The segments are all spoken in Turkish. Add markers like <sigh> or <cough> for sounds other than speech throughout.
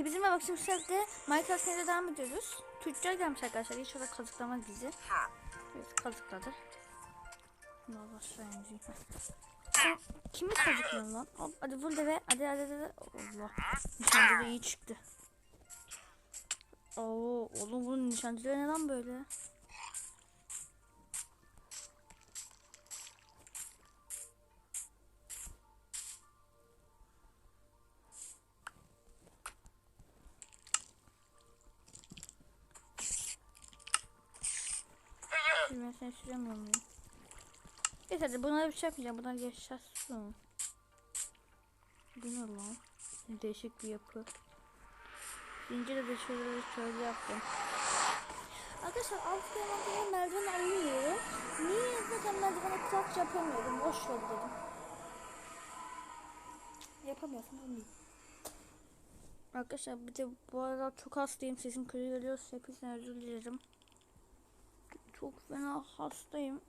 Hepinize merhaba arkadaşlar de Minecraft seride devam ediyoruz. Tüccar gelmiş arkadaşlar. İnşallah kazıklamaz bizi. Evet kazıkladı. Allah aşağı ineceğim. Sen kimi kazıklıyorsun lan? Hadi vur deve. Hadi hadi hadi. Allah. Nişancı da iyi çıktı. Oo, oğlum bunun nişancıları ne lan böyle? Seni süremiyor muyum? Neyse hadi bunlara bir şey yapmayacağım. Bunlar yaşasın. Bu ne lan? Değişik bir yapı. Zincirle de şöyle şöyle yaptım. Arkadaşlar alt kıyamda merdiven alınmıyorum. Niye zaten merdivene craft yapamıyorum. Boş ver dedim. Yapamıyorsun olmuyor. Arkadaşlar bir de bu arada çok hastayım. Sesim kötü geliyorsa hepinizden özür dilerim. Çok fena hastayım.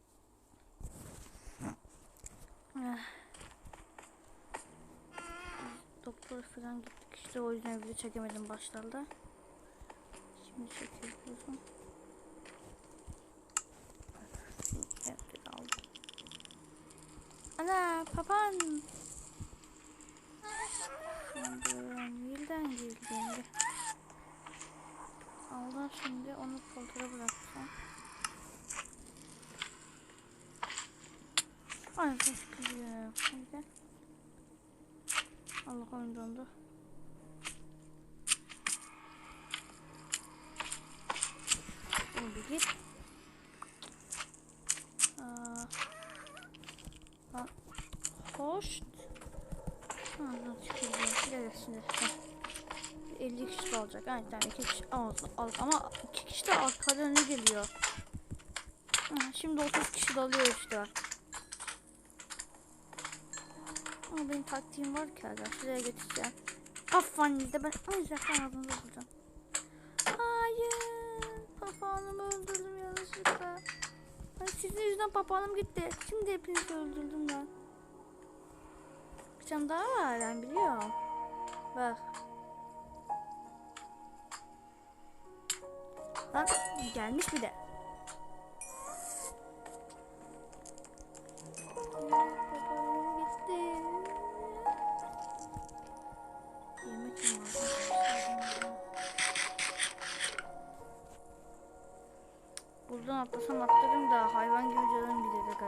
Eh. Doktora falan gittik işte o yüzden video çekemedim başlarda. Şimdi çekiyorum. Ana papan. Yıldan girdiğinde. Allah şimdi onu koltuğa bıraksam. Ay teşekkürler. Neyse. Allah oyun dondu. Şimdi bir git. Aa. Hoş. Ağzına çıkıyor. Evet şimdi. Heh. 50 kişi olacak. Aynı tane 2 kişi al, al. ama 2 kişi de arkada ne geliyor? Şimdi 30 kişi dalıyor işte. Ama benim taktiğim var ki hala. Şuraya geçeceğim. Affanizde ben ancak ağzınıza vuracağım. Hayır. Papağanımı öldürdüm yanlışlıkla. Ay, sizin yüzünden papağanım gitti. Şimdi hepinizi öldürdüm ben. Tane daha var ben biliyorum. Bak. Lan gelmiş bir de. Atlasam atlarım da hayvan gibi canım gidecek.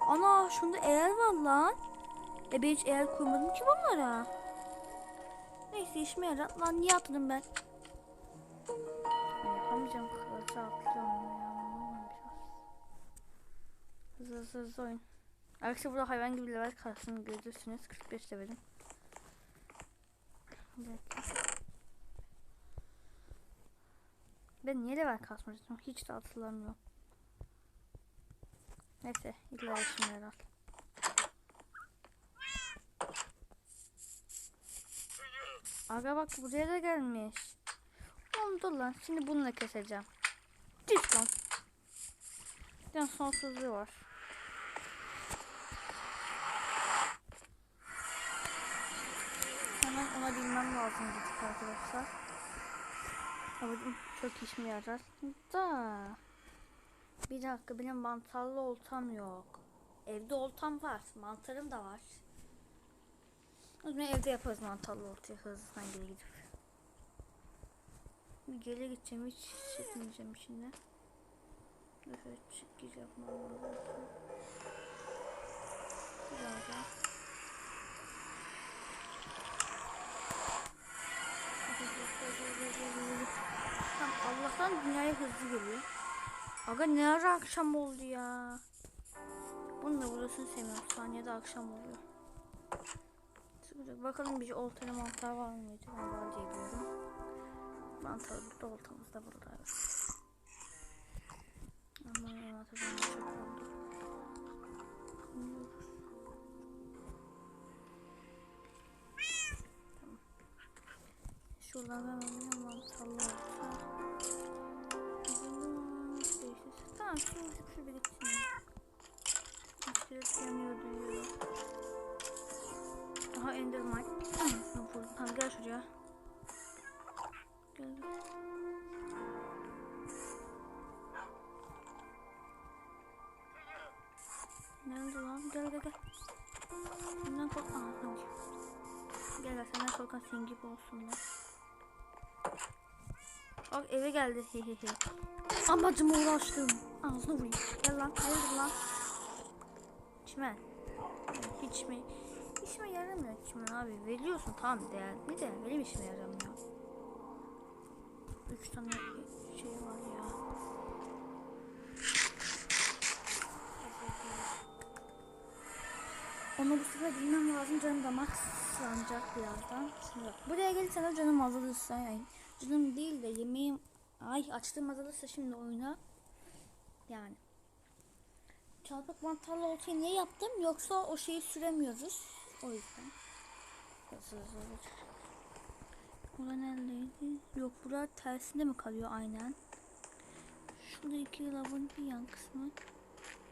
Ana şunda eğer var lan. E ben hiç eğer koymadım ki bunlara. Neyse işime yarar. Lan niye atladım ben? Yapamayacağım. Kılıçı atlıyorum ya. Hızlı hızlı hızlı oyun. Arkadaşlar burada hayvan gibi level karşısını görürsünüz. 45 levelim. Ben niye level kasmıştım? Hiç de hatırlamıyorum. Neyse illa işime yarar. Aga bak buraya da gelmiş. Oğlum dur lan şimdi bununla keseceğim. Düş lan. Bir sonsuzluğu var. Hemen ona bilmem lazım dedik arkadaşlar. Ama çok işime yarar. Da. Bir dakika benim mantarlı oltam yok. Evde oltam var. Mantarım da var. Zaman evde yaparız mantarlı oltayı hızlıdan geri gidip. Bir geri gideceğim hiç hissetmeyeceğim şimdi. Evet çık yapmam lazım. Biraz daha. Tamam, Allah'tan dünyaya hızlı geliyor. Aga ne ara akşam oldu ya. Bunun da burasını sevmiyorum. Saniyede akşam oluyor. Sıkıntı. Bakalım bir oltayla mantar var mıydı? Ben var diye biliyorum. Mantar burada oltamız da burada. Evet. Aman mantarım çok oldu. Şuradan ben alayım mantarlı olta. Tamam şimdi şu bir gitsin. İşte yanıyor duyuyor. Aha Endermite. Tamam gel şuraya. Gel. Nerede lan? Gel gel gel. Senden kork... Aa tamam. Gel gel senden korkan senin gibi olsunlar. Bak eve geldi. Hehehe. Amacıma ulaştım. Ağzına vurayım. Gel lan. Hayırdır lan. Çimen. Hiç mi? İşime yaramıyor çimen abi. Veriyorsun tamam değerli de benim işime yaramıyor. Üç tane şey var ya. Onu bu sefer bilmem lazım. Canım da maxlanacak birazdan. Şimdi. Buraya gelirsen de canım azalırsa yani. Canım değil de yemeğim... Ay açtığım azalırsa şimdi oyuna. Yani. Çarpık mantarlı oltayı niye yaptım? Yoksa o şeyi süremiyoruz. O yüzden. Hızlı hızlı. Bura neredeydi? Yok bura tersinde mi kalıyor aynen? Şurada iki lavın bir yan kısmı.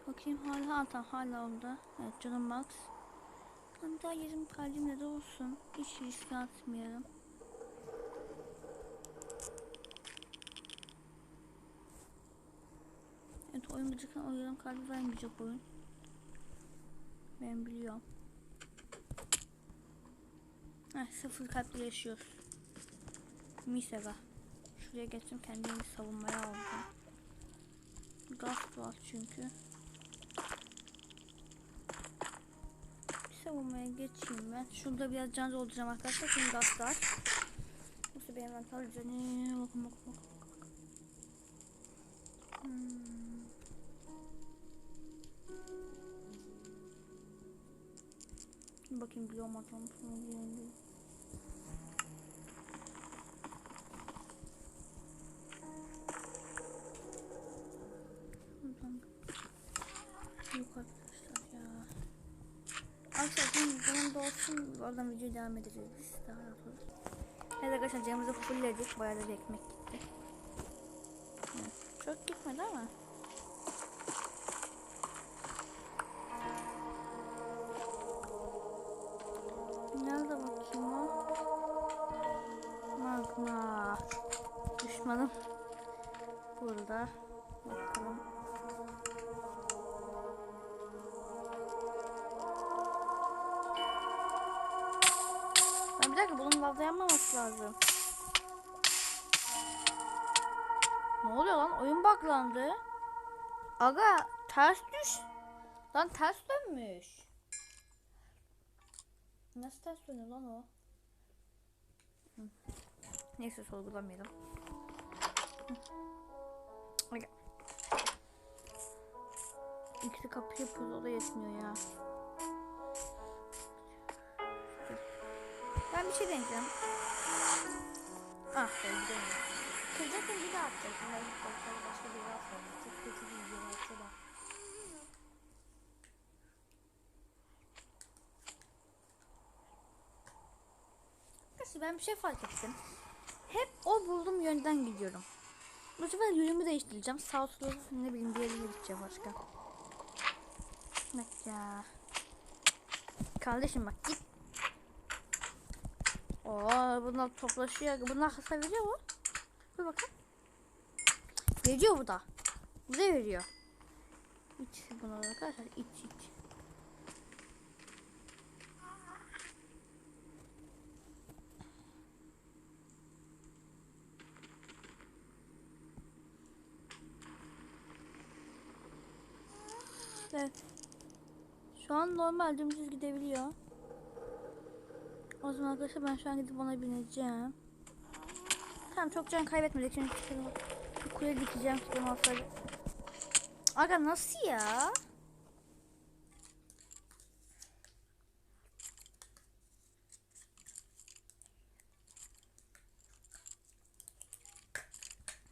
Bakayım hala ha, tamam hala orada. Evet canım max. Tam daha yerim kalbimle de olsun. Hiç risk atmayalım. Evet oyun gıcıktan o kalbi vermeyecek oyun. Ben biliyorum. Heh, sıfır kalple yaşıyoruz. Misega. Şuraya geçtim kendimi savunmaya aldım. Gaz var çünkü. Savunmaya geçeyim ben. Şurada biraz can dolduracağım arkadaşlar. Şimdi gaz var. Yoksa benim mental canı. Bakın bakın bakın. Dur Bakayım biliyorum mı diye. Buradan yok arkadaşlar ya. Arkadaşlar bunun da olsun. Oradan video devam edeceğiz biz. Daha olur. Evet arkadaşlar camımızı fullledik. Bayağı da bir ekmek gitti. Çok gitmedi ama. Düşmanım. Burada. Bakalım. Lan bir dakika bunun lavda yanmaması lazım. Ne oluyor lan? Oyun buglandı. Aga ters düş. Lan ters dönmüş. Nasıl ters dönüyor lan o? Neyse sorgulamayalım. İkisi kapı yapıyoruz o da yetmiyor ya. Ben bir şey deneyeceğim. Ah ben gidemiyorum. Kıracaktım bir daha atacaktım. Ben ilk başta başka bir atmadım. Çok kötü bir video olsa da. Arkadaşlar ben bir şey fark ettim. Hep o bulduğum yönden gidiyorum. Bu sefer yönümü değiştireceğim. Sağ sola ne bileyim bir yere gideceğim başka. Bak ya. Kardeşim bak git. Oo bunlar toplaşıyor. Bunlar hasar veriyor mu? Dur bakın. Veriyor bu da. Bu da veriyor. İç bunu arkadaşlar iç iç. Evet. Şu an normal dümdüz gidebiliyor. O zaman arkadaşlar ben şu an gidip ona bineceğim. Tamam çok can kaybetmedik. Şimdi. Şu kule dikeceğim. Çıkalım hasarı. Aga nasıl ya?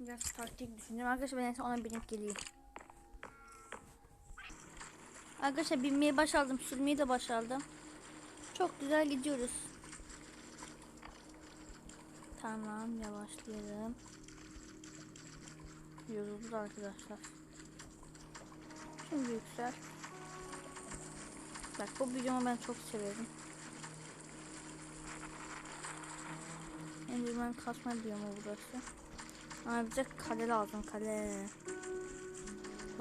Biraz taktik düşünüyorum. Arkadaşlar ben en ona binip geleyim. Arkadaşlar binmeyi başardım. Sürmeyi de başardım. Çok güzel gidiyoruz. Tamam yavaşlayalım. Yoruldu arkadaşlar. Şimdi yüksel. Bak bu videomu ben çok severim. En kazman kasma diyor mu burası? Aa bize kale lazım kale.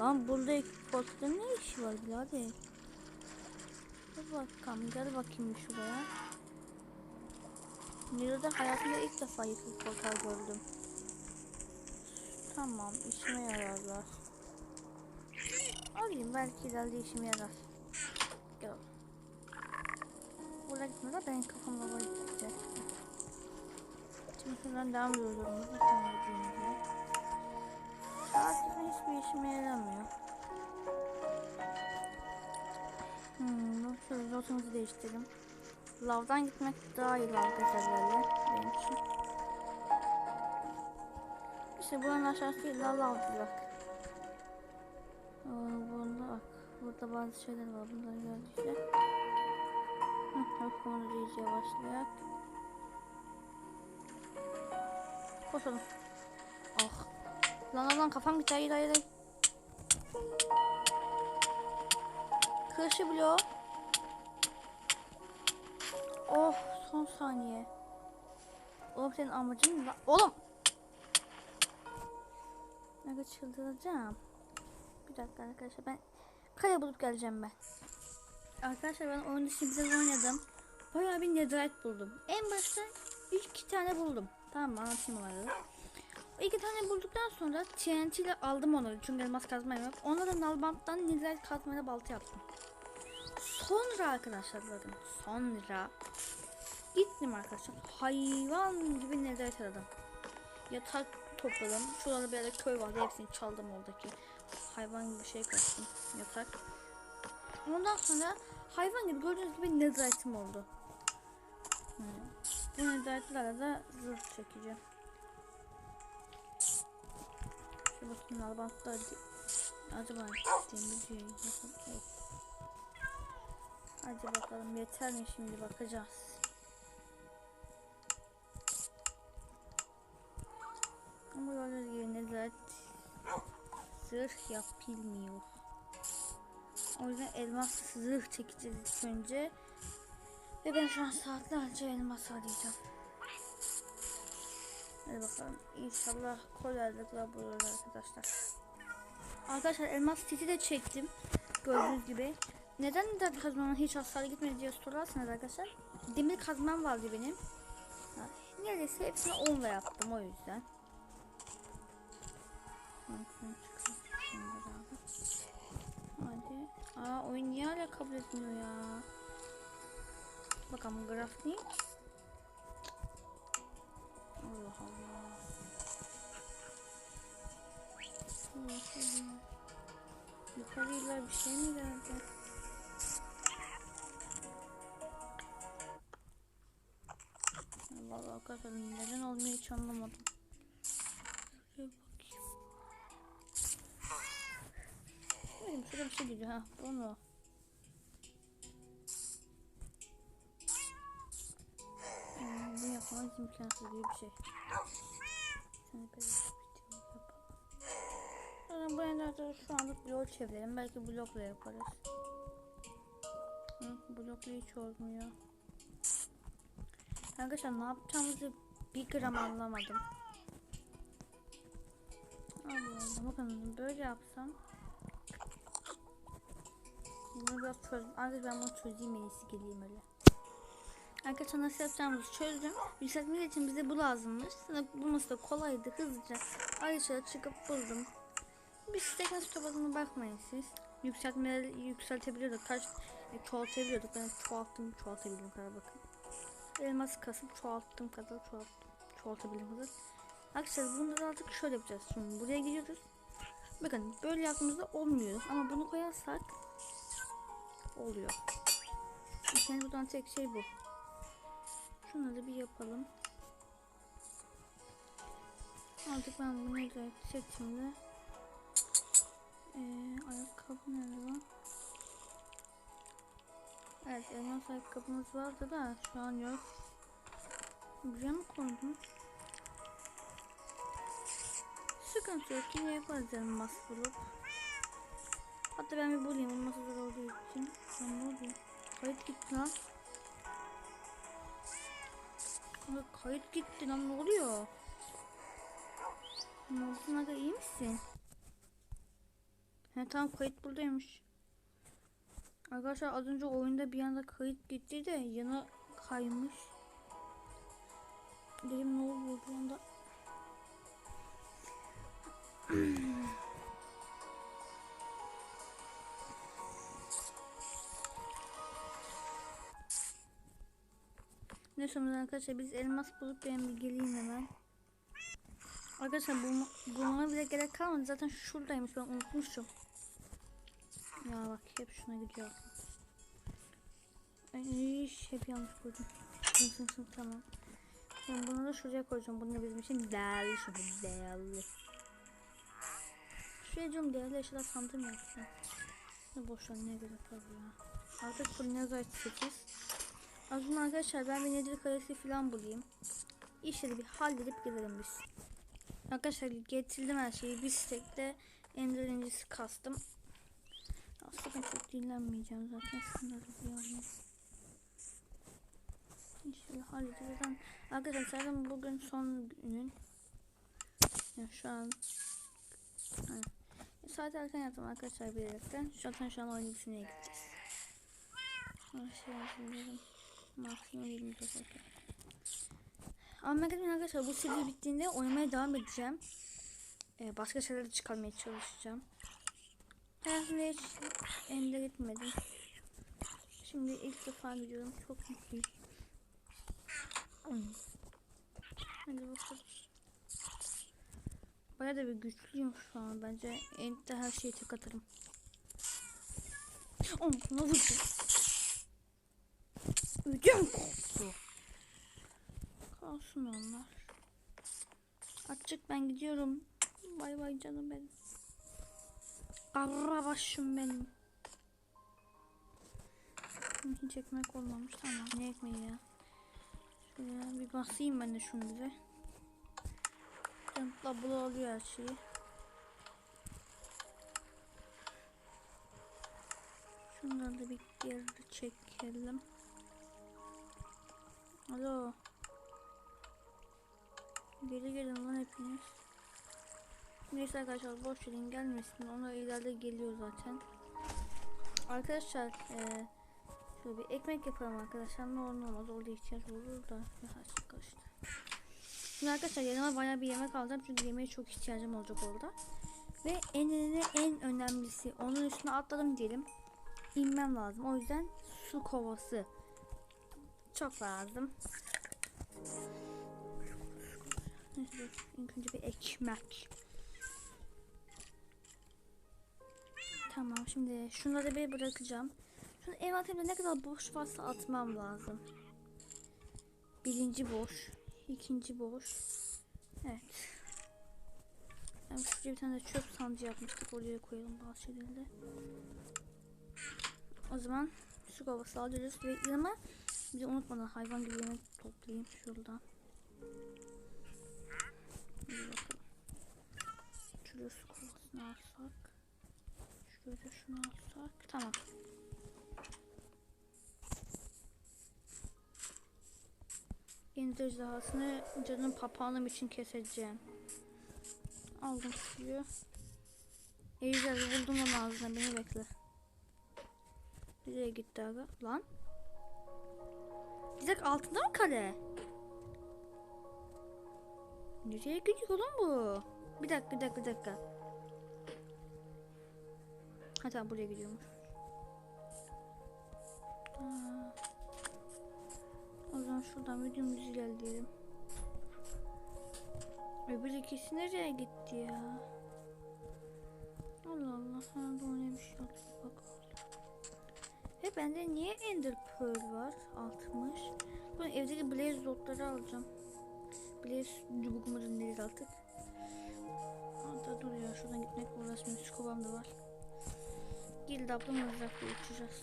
Lan burada portada ne işi var birader? Dur bakalım gel bakayım şuraya. Nilo'da hayatımda ilk defa yıkık portal gördüm. Tamam işime yararlar. Alayım belki ileride işime yarar. Gel. Buraya gitmeden benim kafamda var gidecek. Şimdi şuradan devam ediyorum. Saatlerin hiçbir işime yaramıyor. Hmm, şöyle rotamızı değiştirelim. Lavdan gitmek daha iyi lav gazellerle benim için. İşte buranın aşağısı değil la lav Bunda bak. Burada bazı şeyler var. Bunları gördükçe. Hıh, konu iyice başlayak. Koşalım. Ah. Lan lan lan kafam gitti. Hayır hayır hayır. Kırışı bloğu. Oh son saniye. Oğlum senin amacın ne? Oğlum. Ne çıldıracağım. Bir dakika arkadaşlar ben kale bulup geleceğim ben. Arkadaşlar ben oyun dışı biraz oynadım. Bayağı bir netherite buldum. En başta iki tane buldum. Tamam mı? anlatayım onları. İki tane bulduktan sonra TNT ile aldım onları. Çünkü elmas kazma yok. Onları nalbanttan netherite kazmayla balta yaptım. Sonra arkadaşlar bakın. Sonra gittim arkadaşlar. Hayvan gibi netherite aradım. Yatak topladım. Şurada bir köy vardı. Hepsini çaldım oradaki. Hayvan gibi şey kaçtım. Yatak. Ondan sonra hayvan gibi gördüğünüz gibi netherite'im oldu. Hmm. Bu netherite'lara da zırh çekeceğim. Şu bakayım albantta acaba demir diye yapalım. Hadi bakalım yeter mi şimdi bakacağız. Ama gördüğünüz gibi netherite zırh yapılmıyor. O yüzden elmas zırh çekeceğiz ilk önce. Ve ben şu an saatlerce elmas arayacağım. Hadi bakalım. İnşallah kolaylıkla buluruz arkadaşlar. Arkadaşlar elmas seti de çektim. Gördüğünüz gibi. Neden neden kazmamın hiç hasar gitmedi diye sorarsanız arkadaşlar. Demir kazmam vardı benim. Neredeyse hepsini 10 yaptım o yüzden. Hadi. Aa oyun niye hala kabul etmiyor ya? Bakalım grafik. Allah Allah. Yukarıya bir şey mi geldi? Arkadaşlar neden olmuyor hiç anlamadım. Benim şurada bir şey gidiyor ha bunu. Hmm, Bu yapmamız imkansız gibi bir şey. Seni böyle yapalım. Sonra bu yerlerde şu anlık blok çevirelim. Belki blokla yaparız. Hı, blokla hiç olmuyor. Arkadaşlar ne yapacağımızı bir gram anlamadım. Allah Allah bakın böyle yapsam. Bunu biraz çözdüm. Arkadaşlar ben bunu çözeyim en iyisi geleyim öyle. Arkadaşlar nasıl yapacağımızı çözdüm. Yükseltmek için bize bu lazımmış. Sonra bulması da kolaydı hızlıca. Ayrıca çıkıp buldum. Bir stek nasıl topladığına bakmayın siz. Yükseltmeleri yükseltebiliyorduk. Kaç e, çoğaltabiliyorduk. Ben çoğalttım çoğaltabildim kadar bakın. Elması kasıp çoğalttım kadar çoğalttım. Çoğaltabildim kadar. Arkadaşlar bunu da artık şöyle yapacağız. Şimdi buraya gidiyoruz. Bakın böyle yaptığımızda olmuyor. Ama bunu koyarsak oluyor. Yani buradan tek şey bu. Şunları bir yapalım. Artık ben bunu güzel seçimde ee, ayakkabı nerede lan? Evet elmas ayakkabımız vardı da şu an yok. Buraya mı koydum? Sıkıntı yok yine yaparız elmas bulup. Hatta ben bir bulayım olması zor olduğu için. Ben oluyor? Kayıt gitti lan. Aga kayıt gitti lan ne oluyor? Ne oldu aga iyi misin? He tamam kayıt buradaymış. Arkadaşlar az önce oyunda bir anda kayıt gitti de yana kaymış. Dedim ne oluyor bir anda. <clears throat> Ne sonra arkadaşlar biz elmas bulup ben bir geleyim hemen. Arkadaşlar bulma, bulmama bile gerek kalmadı. Zaten şuradaymış ben unutmuşum. Ya bak hep şuna gidiyor. Ay hep yanlış koydum. Tamam. Ben bunu da şuraya koyacağım. Bunu da bizim için değerli çünkü değerli. Şuraya diyorum değerli eşyalar sandım yapsın. Ne boş ver ne gerek var ya. Artık full nezareti 8. Az önce arkadaşlar ben bir nedir kalesi falan bulayım. İşleri bir halledip gelirim biz. Arkadaşlar getirdim her şeyi. Bir stekte ender incisi kastım. Aslında çok dinlenmeyeceğim zaten. Sınırı bir yanım. İşleri halledeceğiz. Zaten Arkadaşlar zaten bugün son günün. Yani şu an Aynen. Saat erken yattım arkadaşlar bilerekten. Zaten şu an oyun bitmeye gideceğiz. Her şey. Maksimum 20 dakika. Ama merak etmeyin arkadaşlar bu seri bittiğinde oynamaya devam edeceğim. Ee, başka şeyler de çıkarmaya çalışacağım. Hiç ender etmedim. Şimdi ilk defa gidiyorum. Çok mutluyum. Hadi bakalım. Baya da bir güçlüyüm şu an. Bence endde her şeyi tek atarım. Oh, ne vurdu? Ödüm koptu. Kalsın onlar. Açık ben gidiyorum. Bay bay canım benim. Karabaşım benim. Hiç ekmek olmamış. Tamam. Ne ekmeği ya? Şöyle bir basayım ben de şunu bize. Jantla bulu alıyor her şeyi. Şunları da bir geri çekelim. Alo. Geri gelin lan hepiniz. Neyse arkadaşlar boş verin gelmesin. Ona ileride geliyor zaten. Arkadaşlar eee şöyle bir ekmek yapalım arkadaşlar. Ne olur ne olmaz orada ihtiyaç olur da. Şimdi arkadaşlar yanıma bayağı bir yemek alacağım. Çünkü yemeğe çok ihtiyacım olacak orada. Ve en en en önemlisi onun üstüne atladım diyelim. İnmem lazım. O yüzden su kovası çok lazım. Neyse ilk önce bir ekmek. Tamam şimdi şunları bir bırakacağım. Şu envanterimde ne kadar boş varsa atmam lazım. Birinci boş. ikinci boş. Evet. Ben şuraya bir tane çöp sandığı yapmıştık. Oraya koyalım bazı şeyleri. O zaman su kovası alıyoruz ve yanıma bir de unutmadan hayvan gibi yemek toplayayım şuradan. Bir bakalım. Şuraya su kovasını alsak. Da şunu alsak. Tamam. Yeni ejderhasını canım papağanım için keseceğim. Aldım suyu. Ejder buldum onu ağzına beni bekle. Nereye gitti aga? Lan. Direkt altında mı kale? Nereye gidiyor oğlum bu? Bir dakika bir dakika bir dakika. Ha tamam buraya gidiyormuş. O zaman şuradan dümdüz ilerleyelim. Öbür ikisi nereye gitti ya? Allah Allah. Ha bu neymiş? Bak. Ve bende niye Ender Pearl var? 60. Ben evdeki Blaze Dot'ları alacağım. Blaze mudur nedir artık? Hatta dur ya şuradan gitmek uğraşmıyor. Skovam da var. Gildi ablamla uzakta uçacağız.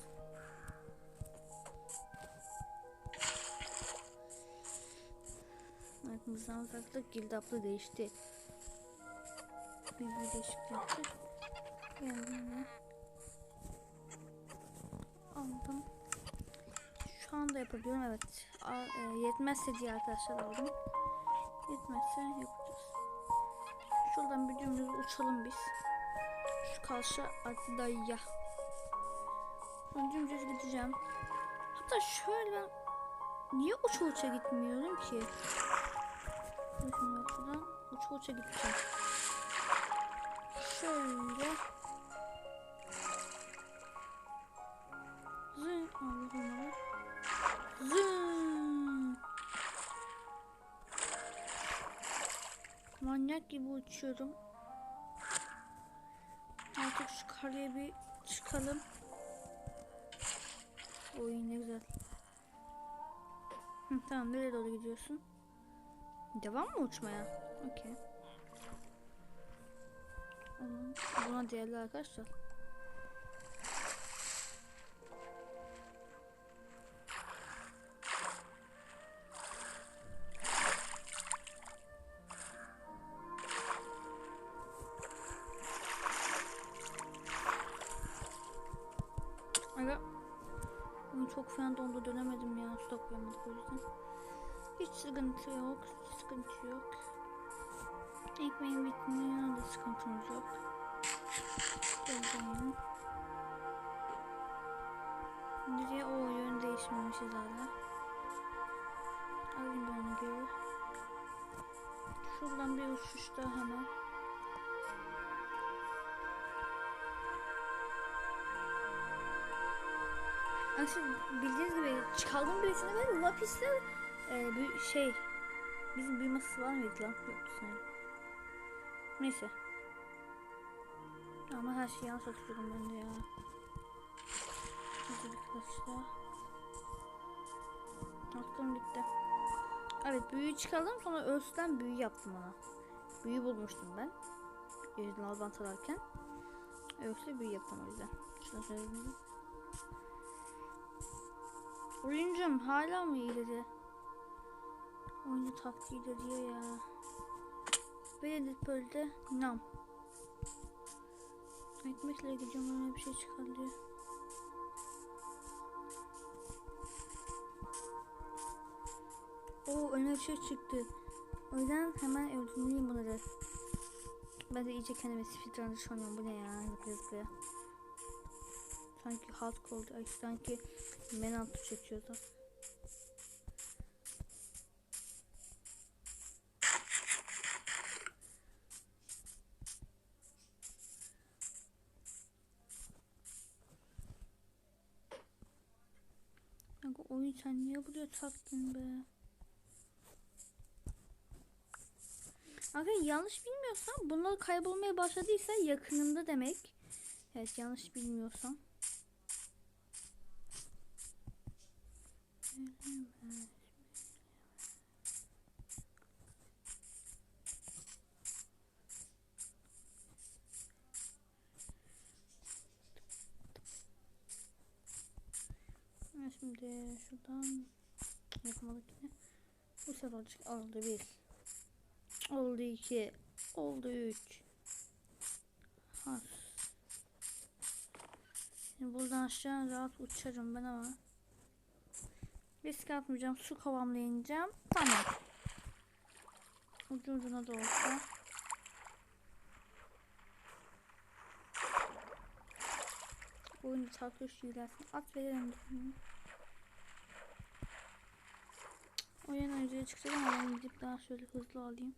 Evet mızdan uzaklık Gildi abla değişti. Bir bir değişiklik yaptı. Geldim aldım. Şu anda yapabiliyorum evet. A, e, yetmezse diye arkadaşlar aldım. Yetmezse yapacağız. Şuradan bir dümdüz uçalım biz. Şu karşı adaya. Dümdüz gideceğim. Hatta şöyle ben niye uça uça gitmiyorum ki? Dur Şimdi bak buradan uça gideceğim. Şöyle. Zın. Allah'ım. Zın. Manyak gibi uçuyorum. Artık şu kareye bir çıkalım. Oy ne güzel. Hı, tamam nereye doğru gidiyorsun? Devam mı uçmaya? Okey. Buna değerli arkadaşlar. Hiç sıkıntı yok. Hiç sıkıntı yok. Ekmeğim bitmiyor da sıkıntımız yok. Şöyle Nereye o yön değişmemişiz hala. Ben onu geri. Şuradan bir uçuş daha hemen. Aslında bildiğiniz gibi çaldım birisine ve lapisle e, bir şey bizim büyü masası var mıydı lan? Yoktu sanırım. Neyse. Ama her şeyi yanlış hatırlıyorum ben de ya. Hadi daha. Aklım gitti. Evet büyüyü çıkardım sonra ölçüden büyü yaptım ona. Büyü bulmuştum ben. Yüzden albant alarken. Ölçüde büyü yaptım o yüzden. Şunu söyleyeyim. Oyuncum hala mı ileri? Oyuncu taktiği de diyor ya. Böyle böyle de nam. Ekmekle gideceğim öyle bir şey çıkar diyor. Oo önüme bir şey çıktı. O yüzden hemen öldürmeliyim bunları. Ben de iyice kendime speedrunner sanıyorum. Bu ne ya? Zıplaya zıplaya. Sanki hardcore oldu. Ay sanki menantı çekiyordu. Kanka oyun sen niye buraya taktın be? Arkadaşlar yanlış bilmiyorsam bunlar kaybolmaya başladıysa yakınında demek. Evet yanlış bilmiyorsam. Ha, Şimdi şuradan yapamadık yine. Bu sefer. Oldu bir. Oldu iki. Oldu üç. Ha. Şimdi buradan aşağı rahat uçarım ben ama. Risk atmayacağım. Su kavamla ineceğim. Tamam. Ucu ucuna da olsa. Oyunu takıyor şu ilersin. At verelim. De bunu. O yana yüzeye çıkacak ama ben gidip daha şöyle hızlı alayım.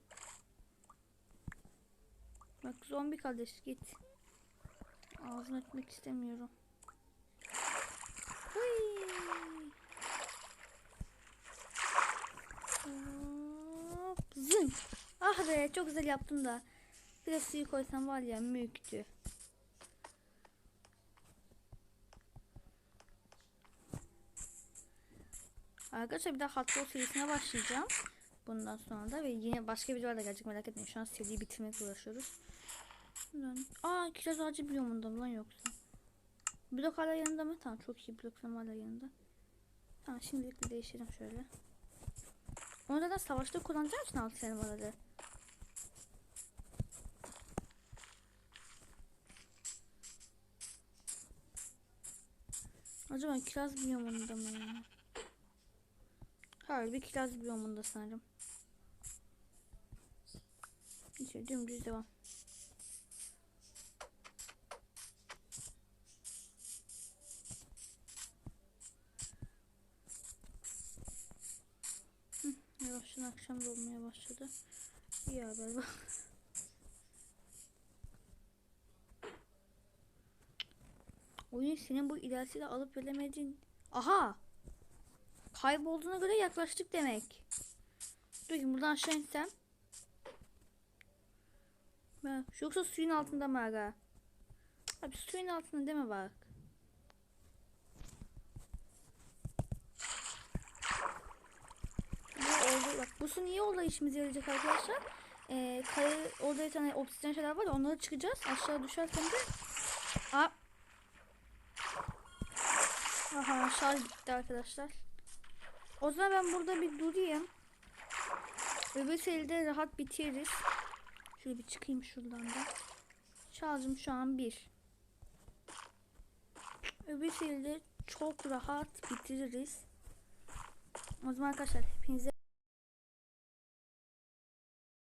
Bak zombi kardeş git. Ağzını açmak istemiyorum. Hop, Zın. Ah be çok güzel yaptım da. Biraz suyu koysam var ya mülktü. Arkadaşlar bir daha Hot Wheels serisine başlayacağım. Bundan sonra da ve yine başka videolar da gelecek merak etmeyin. Şu an seriyi bitirmekle uğraşıyoruz. Buradan- Aa kiraz ağacı biyomunda mı lan yoksa? Blok hala yanında mı? Tamam çok iyi blok hala yanında. Tamam şimdilik bir değiştirelim şöyle. Onu da savaşta kullanacağım için altı sene var Acaba kiraz biyomunda mı? Hayır bir kiraz biyomunda sanırım. Neyse dümdüz devam. Hı, Yavaştan akşam da olmaya başladı. İyi haber bak. Oyun senin bu ilerisiyle alıp veremediğin... Aha! Kaybolduğuna göre yaklaştık demek. Dur ki buradan aşağı insem. Yoksa suyun altında mı aga? Abi suyun altında deme bak. Oldu, bak bu su niye orada işimize yarayacak arkadaşlar? Ee, kayı, orada bir tane obsidian şeyler var ya onları çıkacağız. Aşağı düşersen de Aa. Aha şarj bitti arkadaşlar. O zaman ben burada bir durayım. Öbür seride rahat bitiririz. Şöyle bir çıkayım şuradan da. Şarjım şu an bir. Öbür seride çok rahat bitiririz. O zaman arkadaşlar hepinize